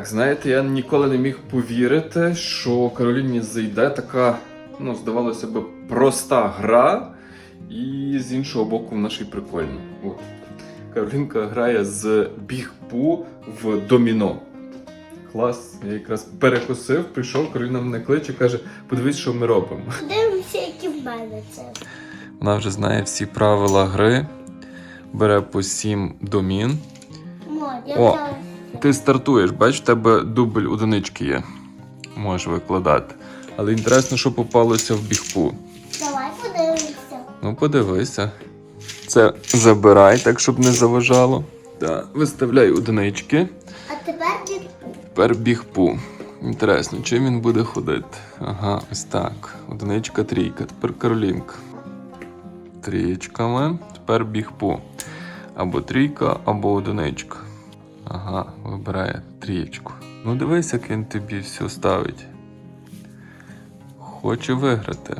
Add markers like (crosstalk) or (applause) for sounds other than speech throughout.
Так, знаєте, я ніколи не міг повірити, що Кароліні зайде така, ну, здавалося б, проста гра, і з іншого боку, вона ще й прикольна. От. Каролінка грає з бігпу в доміно. Клас, я якраз перекусив, прийшов, Кароліна мене кличе, каже, подивись, що ми робимо. Дивимося, які в мене це. Вона вже знає всі правила гри, бере по 7 домін. Мо, я О. Ти стартуєш, бач, в тебе дубль одинички є. Можеш викладати. Але інтересно, що попалося в бігпу. Давай подивимося. Ну, подивися. Це забирай, так щоб не заважало. Так, виставляй одинички. А тепер від Тепер бігпу. Інтересно, чим він буде ходити? Ага, ось так. Одиничка, трійка. Тепер Каролінка. Трієчками. Тепер бігпу. Або трійка, або одиничка. Ага, вибирає трієчку. Ну дивись, як він тобі все ставить. Хоче виграти.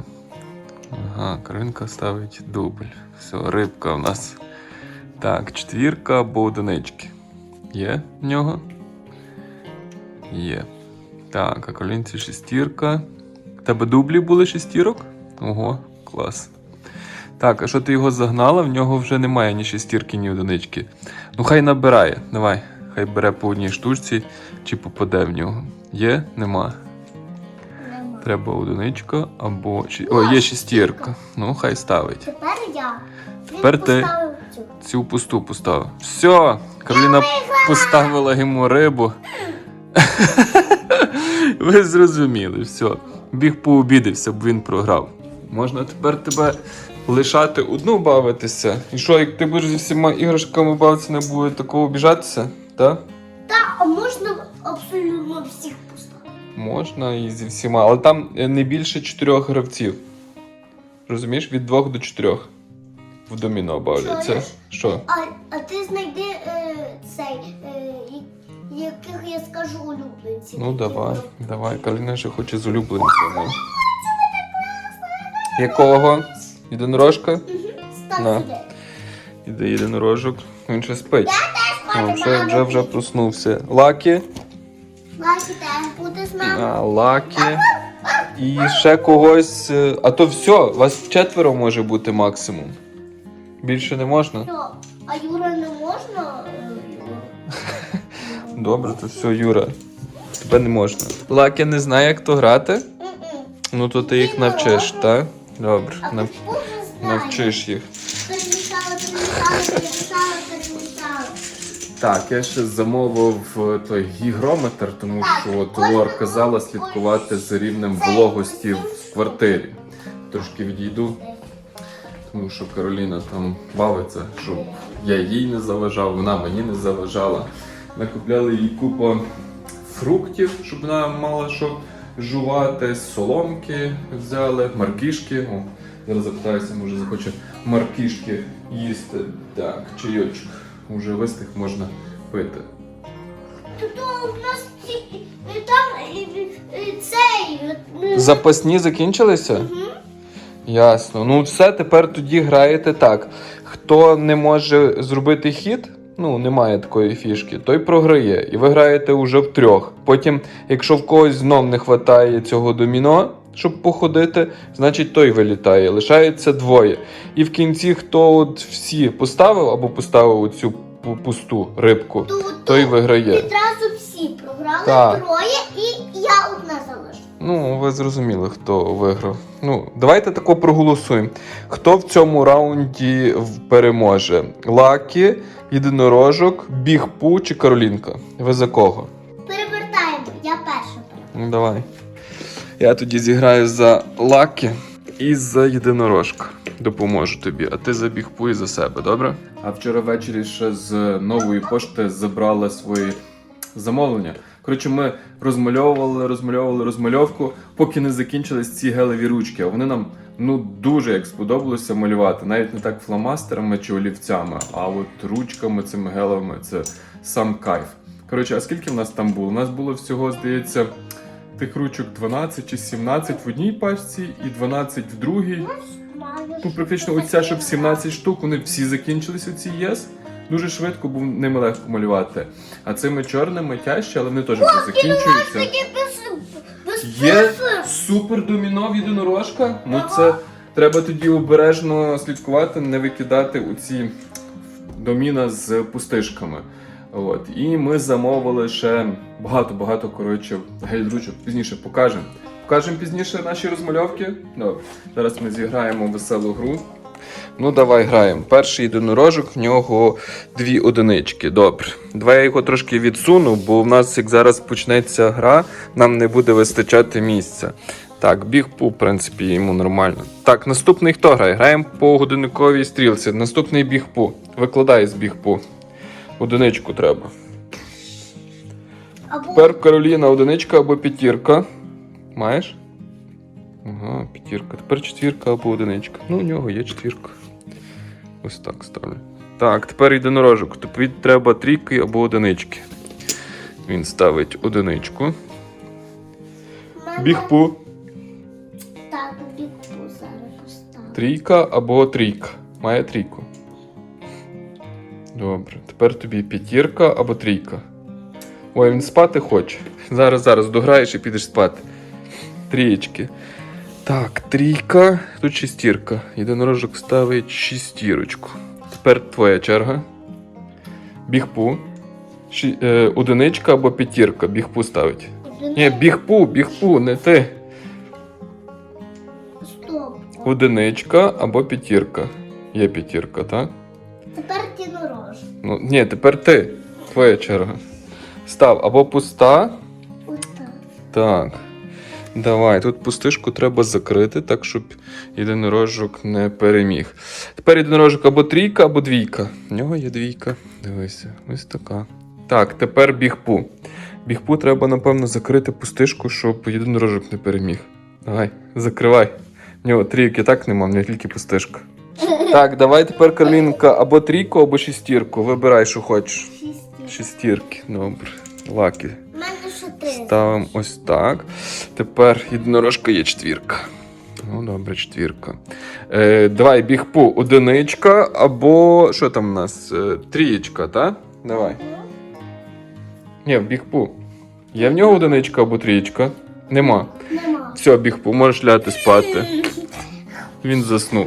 Ага, Каринка ставить дубль. Все, рибка у нас. Так, четвірка або одинички. Є в нього? Є. Так, а колінці шестірка. В Тебе дублі були шестірок? Ого, клас. Так, а що ти його загнала? В нього вже немає ні шестірки, ні одинички. Ну, хай набирає. Давай. Хай бере по одній штучці чи попаде в нього. Є? Нема. нема. Треба одиничка або. О, є шестірка. Ну, хай ставить. Тепер я. Він Тепер ти. поставив цю. Цю пусту поставив. Все, Кароліна поставила йому рибу. (laughs) Ви зрозуміли, все. Біг пообідався, бо він програв. Можна тепер тебе лишати одну бавитися. І що, як ти будеш зі всіма іграшками бавитися, не буде такого обіжатися? Так? Та, а можна абсолютно всіх поставити. Можна і зі всіма, але там е, не більше чотирьох гравців. Розумієш, від двох до чотирьох. В доміно бавляться. Що? А, а ти знайди е, цей, е, яких я скажу улюбленців. Ну давай, давай. Кароліна ще хоче з улюбленцями. Якого? Єдинорожка? Став На. сюди. Іде єдинорожок. Він ще спить. О, Мати, вже, вже, вже проснувся. Лакі. Лакі теж буде з. А, лакі. І ще когось. е, А то все, вас четверо може бути максимум. Більше не можна? Що, а Юра не можна? Е, (laughs) Юра? Добре, то все, Юра. Тебе не можна. Лакі не знає, як то грати. Ну то ти їх навчиш, так? Добре. А Нав... Вже. Навчиш їх. Перемішала, перемішала, перемішала, перемішала. Так, я ще замовив е, той гігрометр, тому що от Лор казала слідкувати за рівнем вологості в квартирі. Трошки відійду, тому що Кароліна там бавиться, щоб я їй не заважав, вона мені не заважала. Накупляли їй купу фруктів, щоб вона мала що жувати, соломки взяли, маркішки. О, зараз запитаюся, може захоче маркішки їсти. Так, чайочок. Уже вистих можна пити. Тут у нас ці- е, там е, е, цей. е, Запасні закінчилися? Мгм. Ясно. Ну все, тепер тоді граєте так. Хто не може зробити хід, ну немає такої фішки, той програє. І ви граєте вже в трьох. Потім, якщо в когось знов не вистачає цього доміно, щоб походити, значить той вилітає. Лишається двоє. І в кінці, хто от всі поставив або поставив цю пусту рибку, той виграє. відразу всі програли Так. троє, і я одна залишилась. Ну, ви зрозуміли, хто виграв. Ну, давайте тако проголосуємо. Хто в цьому раунді переможе? Лакі, єдинорожок, Бігпу чи Каролінка? Ви за кого? Перевертаємо, я перша. Ну, давай. Я тоді зіграю за Лакі і за єдинорожка. Допоможу тобі, а ти за Бігпу і за себе, добре? А вчора ввечері ще з нової пошти забрали свої замовлення. Коротше, ми розмальовували, розмальовували розмальовку, поки не закінчились ці гелеві ручки. А вони нам ну дуже як сподобалося малювати. Навіть не так фломастерами чи олівцями, а от ручками цими гелевими це сам кайф. Коротше, а скільки в нас там було? У нас було всього, здається, тих ручок 12 чи 17 в одній пачці і 12 в другій. Ну, практично оця, щоб 17 штук, вони всі закінчились у цій ЄС. Дуже швидко, бо ними легко малювати. А цими чорними тяжче, але вони теж вже закінчуються. Є супер домінов єдинорожка. Ну це треба тоді обережно слідкувати, не викидати у ці доміна з пустишками. От. І ми замовили ще багато-багато коротше гель-ручок. Пізніше покажемо. Покажемо пізніше наші розмальовки. Добре. Зараз ми зіграємо веселу гру. Ну, давай граємо. Перший єдинорожок, в нього дві одинички. Добре. Давай я його трошки відсуну, бо в нас, як зараз почнеться гра, нам не буде вистачати місця. Так, біг пу, в принципі, йому нормально. Так, наступний хто грає? Граємо по годинниковій стрілці. Наступний біг пу. Викладай з біг пу. Одиничку треба. Або Тепер Кароліна одиничка або п'ятірка. Маєш? Ага, п'ятірка. Тепер четвірка або одиничка. Ну, у нього є четвірка. Ось так ставлю. Так, тепер єдинорожок. Тобі треба трійки або одинички. Він ставить одиничку. мене Бігпу. Так, бігпу зараз поставлю. Трійка або трійка. Має трійку. Добре. Тепер тобі п'ятірка або трійка. Ой, він спати хоче. Зараз, зараз дограєш і підеш спати. Трієчки. Так, трійка. Тут шестірка. Єдинорожок ставить шістірочку. Тепер твоя черга. Бігпу. Ші, е, одиничка або п'ятірка. Бігпу ставить. Ні, бігпу, бігпу, не ти. Стоп. Одиничка або п'ятірка. Є п'ятірка, так? Тепер єдинорож. Ну, ні, тепер ти. Твоя черга. Став або пуста. Отак. Так. Давай, тут пустишку треба закрити, так, щоб єдинорожок не переміг. Тепер єдинорожок або трійка, або двійка. В нього є двійка. Дивися, ось така. Так, тепер бігпу. Бігпу треба, напевно, закрити пустишку, щоб єдинорожок не переміг. Давай, закривай. В нього трійки так нема, в нього тільки пустишка. Так, давай тепер Карлінка або трійку, або шістірку. Вибирай, що хочеш. Шість. Шістірки, добре. Лаки. Ставимо ось так. Тепер єдинорожка є четвірка. Ну, добре, четвірка. Е, давай бігпу одиничка або що там у нас? Е, трієчка, так? Давай. Ні, в бігпу. Є в нього одиничка або трієчка? Нема. Нема. Все, бігпу, можеш ляти спати. Він заснув.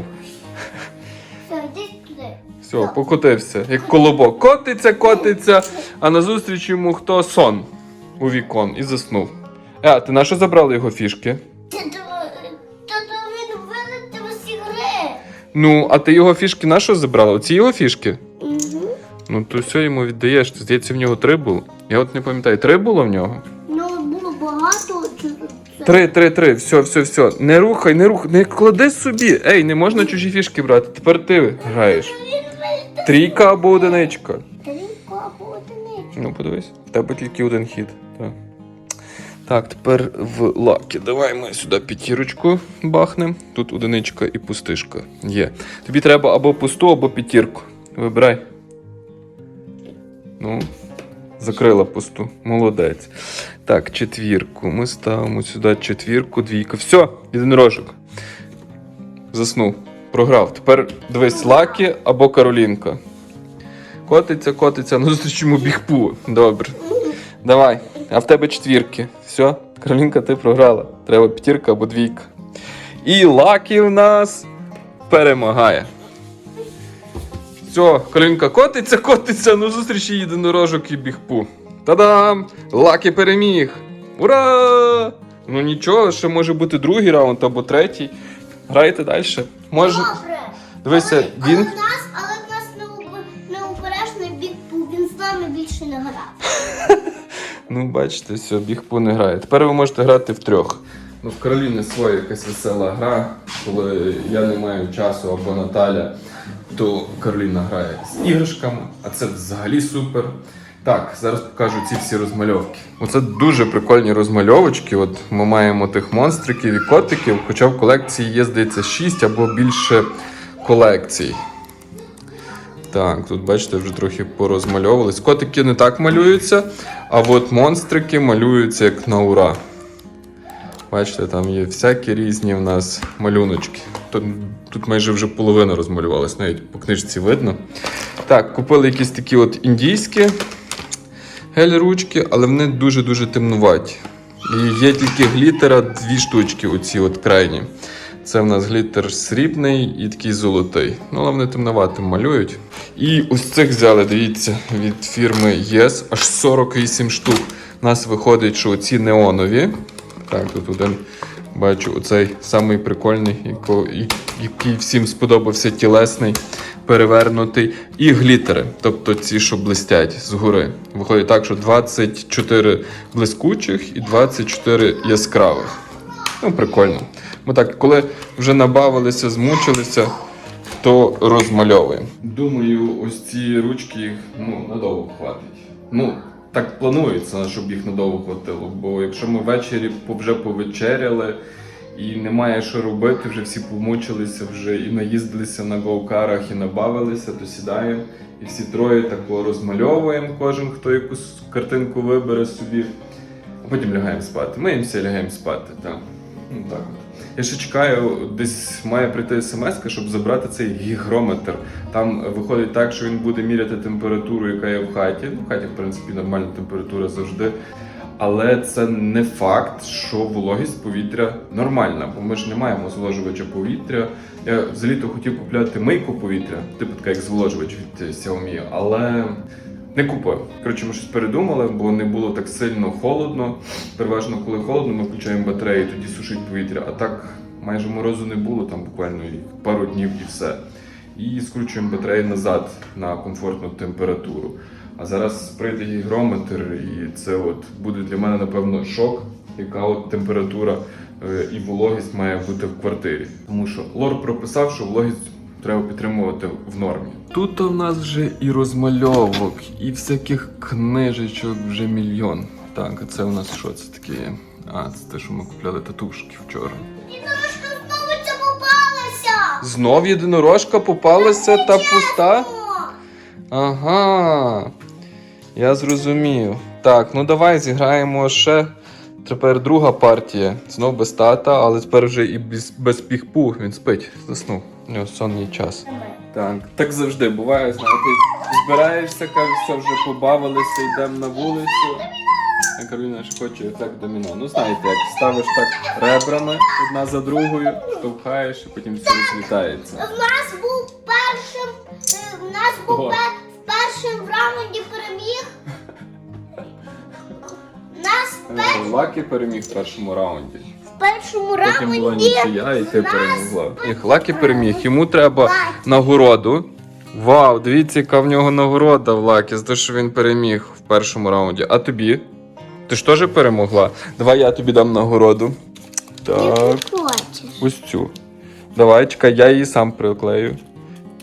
Все. Все, покотився, як колобок. Котиться, котиться, а назустріч йому хто сон у вікон і заснув. Е, а ти на що забрали його фішки? Та то він вилетів з ігри. Ну, а ти його фішки на що забрала? Оці його фішки? Угу. Ну, то все йому віддаєш. Здається, в нього три було. Я от не пам'ятаю, три було в нього? Ну, було багато. Три, три, три. Все, все, все. Не рухай, не рухай, не клади собі. Ей, не можна чужі фішки брати. Тепер ти граєш. Трійка або одиничка. Тарілку або одиницю. Ну, подивись, в тебе тільки один хід. Так. Тепер в лаки. Давай ми сюди п'ятірочку бахнемо. Тут одиничка і пустишка. Є. Тобі треба або пусту, або п'ятірку. Вибирай. Ну, закрила пусту. Молодець. Так, четвірку. Ми ставимо сюди четвірку, двійку. Все, єдинорожок. Заснув. Програв. Тепер дивись, лаки або Каролінка. Котиться, котиться, ну зустрічимо бігпу. Добре. Давай. А в тебе четвірки. Все, Каролінка, ти програла. Треба п'ятірка або двійка. І лакі в нас перемагає. Все, Каролінка котиться, котиться, ну зустрічі єдинорожок і бігпу. Та-дам! Лакі переміг! Ура! Ну нічого, ще може бути другий раунд або третій. Грайте далі. Може. Добре. Дивися, він. Ну, бачите, все, бігпу не грає. Тепер ви можете грати втрьох. Ну, в Кароліни своя якась весела гра. Коли я не маю часу або Наталя, то Кароліна грає з іграшками, а це взагалі супер. Так, зараз покажу ці всі розмальовки. Оце дуже прикольні розмальовочки. От ми маємо тих монстриків і котиків, хоча в колекції є, здається, 6 або більше колекцій. Так, тут бачите, вже трохи порозмальовувались. Котики не так малюються, а от монстрики малюються як на ура. Бачите, там є всякі різні в нас малюночки. Тут, тут майже вже половина розмалювалась, навіть по книжці видно. Так, купили якісь такі от індійські гель-ручки, але вони дуже-дуже темнуваті. І є тільки глітера дві штучки, оці от крайні. Це в нас глітер срібний і такий золотий. Ну, вони темноватим малюють. І ось цих взяли, дивіться, від фірми Yes, аж 48 штук. У нас виходить, що оці неонові. Так, тут один бачу, оцей самий прикольний, який всім сподобався тілесний, перевернутий. І глітери, тобто ці, що блистять згори. Виходить так, що 24 блискучих і 24 яскравих. Ну, прикольно. Ми так, коли вже набавилися, змучилися, то розмальовуємо. Думаю, ось ці ручки їх ну, надовго хватить. Ну, так планується, щоб їх надовго хватило. Бо якщо ми ввечері вже повечеряли і немає що робити, вже всі помучилися, вже і наїздилися на гоукарах, і набавилися, то сідаємо. І всі троє так розмальовуємо, кожен хто якусь картинку вибере собі. А потім лягаємо спати. Ми їм всі лягаємо спати. Так. Ну, так от. Я ще чекаю, десь має прийти смс, щоб забрати цей гігрометр. Там виходить так, що він буде міряти температуру, яка є в хаті. Ну, в хаті, в принципі, нормальна температура завжди. Але це не факт, що вологість повітря нормальна, бо ми ж не маємо зволожувача повітря. Я взагалі-то хотів купляти мийку повітря, типу така як зволожувач від Xiaomi, але не купив. Коротше, ми щось передумали, бо не було так сильно холодно. Переважно, коли холодно, ми включаємо батареї, тоді сушить повітря. А так майже морозу не було, там буквально пару днів і все. І скручуємо батареї назад на комфортну температуру. А зараз прийде гігрометр, і це от буде для мене напевно шок, яка от температура е, і вологість має бути в квартирі. Тому що лор прописав, що вологість треба підтримувати в нормі. Тут у нас вже і розмальовок, і всяких книжечок вже мільйон. Так, а це у нас що це таке? є? А, це те, що ми купляли татушки вчора. Дідушка знову це попалася. Знов єдинорожка попалася та пуста? Ага. Я зрозумів. Так, ну давай зіграємо ще. Тепер друга партія. Знов без тата, але тепер вже і без, без піхпу. Він спить, заснув. У нього сонний час. Так, так завжди буває, знаєте, збираєшся, кажеш, все вже побавилися, йдемо на вулицю. А Кароліна ще хоче ефект доміно. Ну знаєте, як ставиш так ребрами одна за другою, штовхаєш і потім все розлітається. В нас був першим, е, в нас був Ого. пер, першим в раунді переміг. (laughs) Нас пер, Лакі переміг в першому раунді. В першому Потім була раунді нічия, і ти нас перемогла. І Лакі переміг. Йому треба нагороду. Вау, дивіться, яка в нього нагорода в Лакі, за те, що він переміг в першому раунді. А тобі? Ти ж теж перемогла? Давай я тобі дам нагороду. Так, хочеш. ось цю. Давай, чекай, я її сам приклею.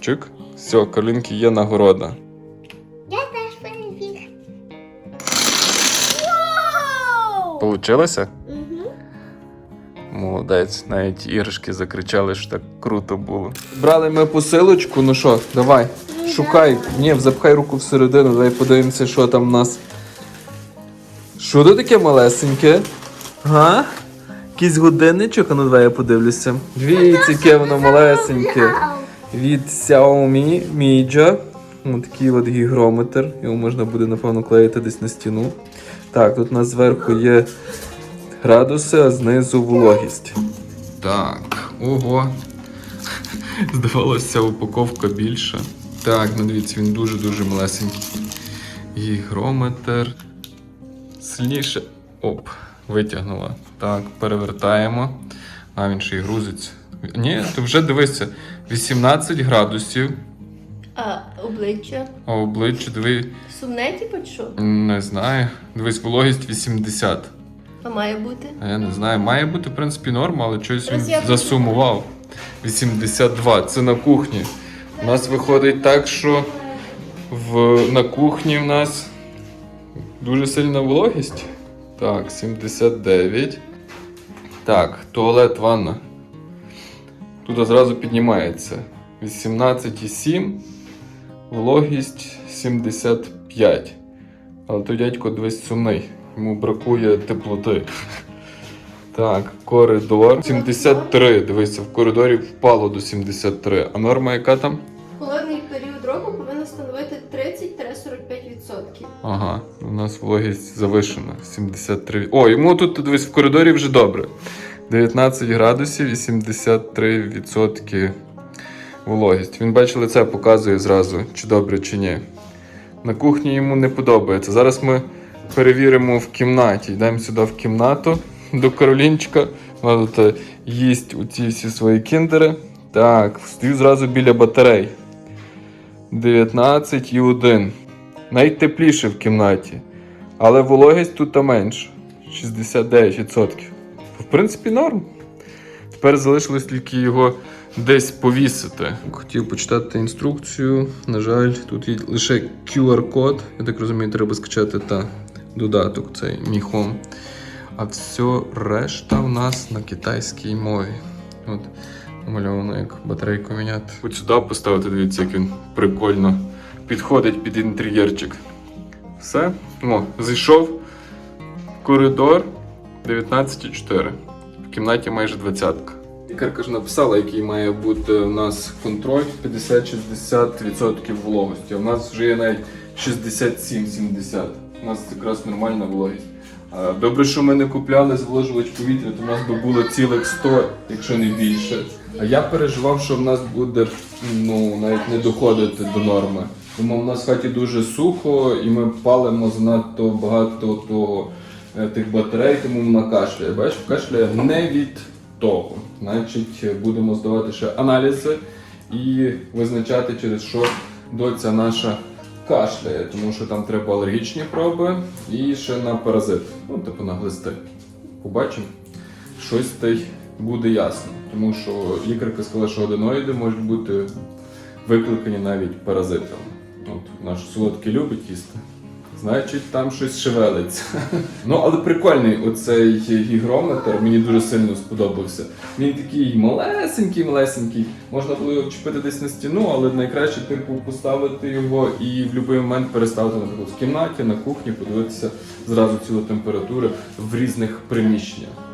Чик. Все, Каролінки є нагорода. Я теж переміг. Вау! Получилося? Молодець, навіть іграшки закричали, що так круто було. Брали ми посилочку, ну що, давай, шукай. Ні, запхай руку всередину, давай подивимося, що там в нас. Що це таке малесеньке? Га? Якийсь годинничок, а ну давай я подивлюся. Дивіться, яке воно малесеньке. Від Xiaomi Mijia. Ось такий от гігрометр. Його можна буде, напевно, клеїти десь на стіну. Так, тут у нас зверху є градуси, а знизу вологість. Так, ого. (laughs) Здавалося, упаковка більша. Так, ну дивіться, він дуже-дуже малесенький. Гігрометр. Сильніше. Оп, витягнула. Так, перевертаємо. А він ще й грузиться. Ні, ти вже дивися. 18 градусів, А обличчя? а обличчя, диви, Сумне, типу, що? не знаю. Дивись, вологість 80. А має бути? А Я не знаю, має бути в принципі норма, але щось він засумував. 82. Це на кухні. У нас виходить так, що в, на кухні в нас дуже сильна вологість. Так, 79. Так, туалет, ванна. Тут зразу піднімається. 18,7. Вологість 75. Але той дядько дивись сумний. Йому бракує теплоти. Так, коридор. 73. Дивися, в коридорі впало до 73. А норма яка там? Холодний період року повинен становити 30-45%. Ага, у нас вологість завишена. 73. О, йому тут дивись в коридорі вже добре. 19 градусів і 73% вологість. Він бачив лице, показує зразу, чи добре, чи ні. На кухні йому не подобається. Зараз ми перевіримо в кімнаті. Йдемо сюди в кімнату до Каролінчика. Вона тут е, їсть у ці всі свої кіндери. Так, стою зразу біля батарей. 19 і 1. Найтепліше в кімнаті. Але вологість тут менше. 69%. В принципі, норм. Тепер залишилось тільки його десь повісити. Хотів почитати інструкцію. На жаль, тут є лише QR-код. Я так розумію, треба скачати та додаток цей міхом. А все решта в нас на китайській мові. От намальовано, як батарейку міняти. От сюди поставити, дивіться, як він прикольно підходить під інтер'єрчик. Все. О, зайшов в коридор 19,4. В кімнаті майже 20. Лікарка ж написала, який має бути у нас контроль 50-60% вологості. У нас вже є навіть 67-70. У нас якраз нормальна вологість. Добре, що ми не купляли зволожувач повітря, то в нас би було цілих 100, якщо не більше. А я переживав, що в нас буде ну, навіть не доходити до норми. Тому в нас в хаті дуже сухо і ми палимо занадто багато того, е, тих батарей, тому вона кашляє. Бачиш, кашляє не від того. Значить, будемо здавати ще аналізи і визначати, через що доця наша кашляє, тому що там треба алергічні проби і ще на паразит. Ну, типу на глисти. Побачимо. Щось та буде ясно. Тому що лікарка сказала, що аденоїди можуть бути викликані навіть паразитами. От наш солодкий любить їсти. Значить, там щось шевелиться. (laughs) Ну, але прикольний оцей гігрометр, мені дуже сильно сподобався. Він такий малесенький, малесенький. Можна було його чіпити десь на стіну, але найкраще типу поставити його і в будь-який момент переставити, наприклад, в кімнаті, на кухні, подивитися зразу цілу температуру в різних приміщеннях.